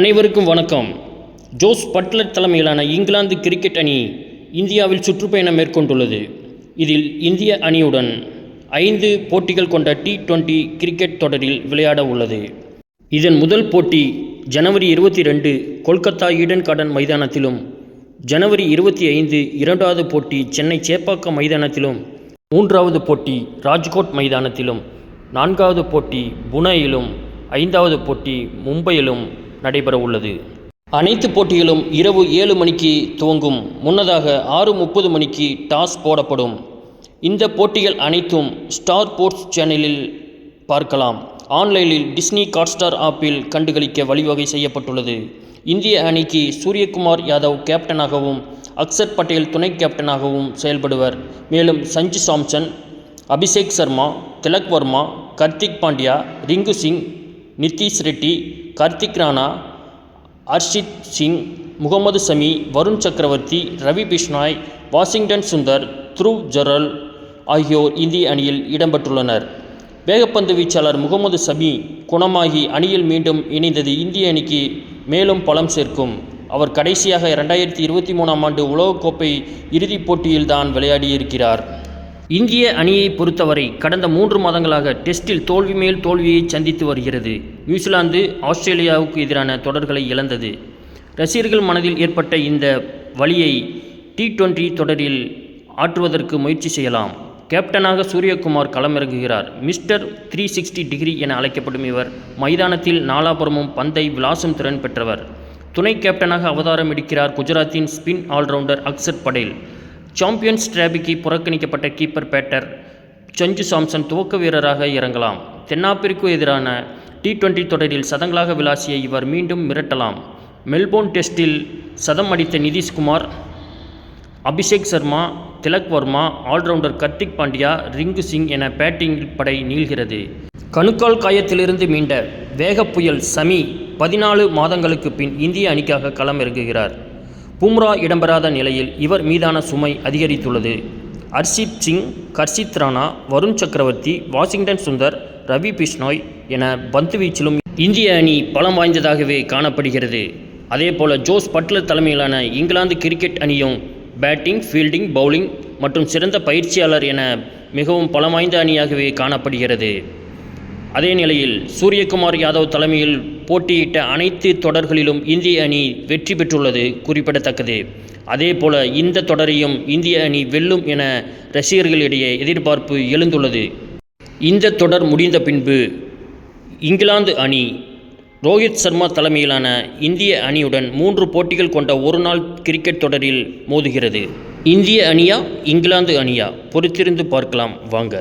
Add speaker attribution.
Speaker 1: அனைவருக்கும் வணக்கம். Jose Buttler தலைமையிலான இங்கிலாந்து கிரிக்கெட் அணி இந்தியாவில் சுற்றுப்பயணம் மேற்கொண்டுள்ளது. இதில் இந்திய அணியுடன் ஐந்து போட்டிகள் கொண்ட டி டுவெண்டி கிரிக்கெட் தொடரில் விளையாட உள்ளது. இதன் முதல் போட்டி ஜனவரி இருபத்தி ரெண்டு கொல்கத்தா ஈடன் கார்டன் மைதானத்திலும் ஜனவரி இருபத்தி ஐந்து இரண்டாவது போட்டி சென்னை சேப்பாக்கம் மைதானத்திலும் மூன்றாவது போட்டி ராஜ்கோட் மைதானத்திலும் நான்காவது போட்டி புனேயிலும் ஐந்தாவது போட்டி மும்பையிலும் நடைபெறவுள்ளது அனைத்து போட்டிகளும் இரவு ஏழு மணிக்கு துவங்கும். முன்னதாக ஆறு முப்பது மணிக்கு டாஸ் போடப்படும். இந்த போட்டிகள் அனைத்தும் ஸ்டார் ஸ்போர்ட்ஸ் சேனலில் பார்க்கலாம். ஆன்லைனில் டிஸ்னி ஹாட்ஸ்டார் ஆப்பில் கண்டுகளிக்க வழிவகை செய்யப்பட்டுள்ளது. இந்திய அணிக்கு சூரியகுமார் யாதவ் கேப்டனாகவும் அக்சர் பட்டேல் துணை கேப்டனாகவும் செயல்படுவர். மேலும் சஞ்சு சாம்சன் அபிஷேக் சர்மா திலக் வர்மா கர்த்திக் பாண்டியா ரிங்கு சிங் நிதிஷ் ரெட்டி கார்த்திக் ராணா அர்ஷித் சிங் முகமது சமி வருண் சக்கரவர்த்தி ரவி பிஷ்னாய் வாஷிங்டன் சுந்தர் த்ருவ் ஜரல் ஆகியோர் இந்திய அணியில் இடம்பெற்றுள்ளனர். வேகப்பந்து வீச்சாளர் முகமது சமி குணமாகி அணியில் மீண்டும் இணைந்தது இந்திய அணிக்கு மேலும் பலம் சேர்க்கும். அவர் கடைசியாக இரண்டாயிரத்தி இருபத்தி மூணாம் ஆண்டு உலகக்கோப்பை இறுதிப் போட்டியில்தான் விளையாடியிருக்கிறார். இந்திய அணியை பொறுத்தவரை கடந்த மூன்று மாதங்களாக டெஸ்டில் தோல்வி மேல் தோல்வியை சந்தித்து வருகிறது. நியூசிலாந்து ஆஸ்திரேலியாவுக்கு எதிரான தொடர்களை இழந்தது. ரசிகர்கள் மனதில் ஏற்பட்ட இந்த வழியை டி டுவெண்டி தொடரில் ஆற்றுவதற்கு முயற்சி செய்யலாம். கேப்டனாக சூரியகுமார் களமிறங்குகிறார். மிஸ்டர் த்ரீ சிக்ஸ்டி டிகிரி என அழைக்கப்படும் இவர் மைதானத்தில் நாலாபுரமும் பந்தை விளாசும் திறன் பெற்றவர். துணை கேப்டனாக அவதாரம் எடுக்கிறார் குஜராத்தின் spin all rounder Axar Patel. Champions டிராபிக்கு புறக்கணிக்கப்பட்ட கீப்பர் பேட்டர் சஞ்சு சாம்சன் துவக்க வீரராக இறங்கலாம். தென்னாப்பிரிக்கு எதிரான டி டுவெண்டி தொடரில் சதங்களாக விளாசிய இவர் மீண்டும் மிரட்டலாம். மெல்போர்ன் டெஸ்டில் சதம் அடித்த நிதிஷ்குமார் அபிஷேக் சர்மா திலக் வர்மா ஆல்ரவுண்டர் கர்த்திக் பாண்டியா ரிங்கு சிங் என பேட்டிங் படை நீள்கிறது. கணுக்கால் காயத்திலிருந்து மீண்ட வேகப் புயல் சமி பதினாலு மாதங்களுக்கு பின் இந்திய அணிக்காக களமிறங்குகிறார். பும்ரா இடம்பெறாத நிலையில் இவர் மீதான சுமை அதிகரித்துள்ளது. அர்ஷித் சிங் கர்ஷித் ராணா வருண் சக்கரவர்த்தி வாஷிங்டன் சுந்தர் ரவி பிஷ்னோய் என பந்துவீச்சிலும் இந்திய அணி பலம் வாய்ந்ததாகவே காணப்படுகிறது. அதேபோல ஜோஸ் பட்லர் தலைமையிலான இங்கிலாந்து கிரிக்கெட் அணியும் பேட்டிங் ஃபீல்டிங் பவுலிங் மற்றும் சிறந்த பயிற்சியாளர் என மிகவும் பலம் வாய்ந்த அணியாகவே காணப்படுகிறது. அதே நிலையில் சூரியகுமார் யாதவ் தலைமையில் போட்டியிட்ட அனைத்து தொடர்களிலும் இந்திய அணி வெற்றி பெற்றுள்ளது குறிப்பிடத்தக்கது. அதேபோல இந்த தொடரையும் இந்திய அணி வெல்லும் என ரசிகர்களிடையே எதிர்பார்ப்பு எழுந்துள்ளது. இந்த தொடர் முடிந்த பின்பு இங்கிலாந்து அணி ரோஹித் சர்மா தலைமையிலான இந்திய அணியுடன் மூன்று போட்டிகள் கொண்ட ஒருநாள் கிரிக்கெட் தொடரில் மோதுகிறது. இந்திய அணியா இங்கிலாந்து அணியா? பொறுத்திருந்து பார்க்கலாம். வாங்க.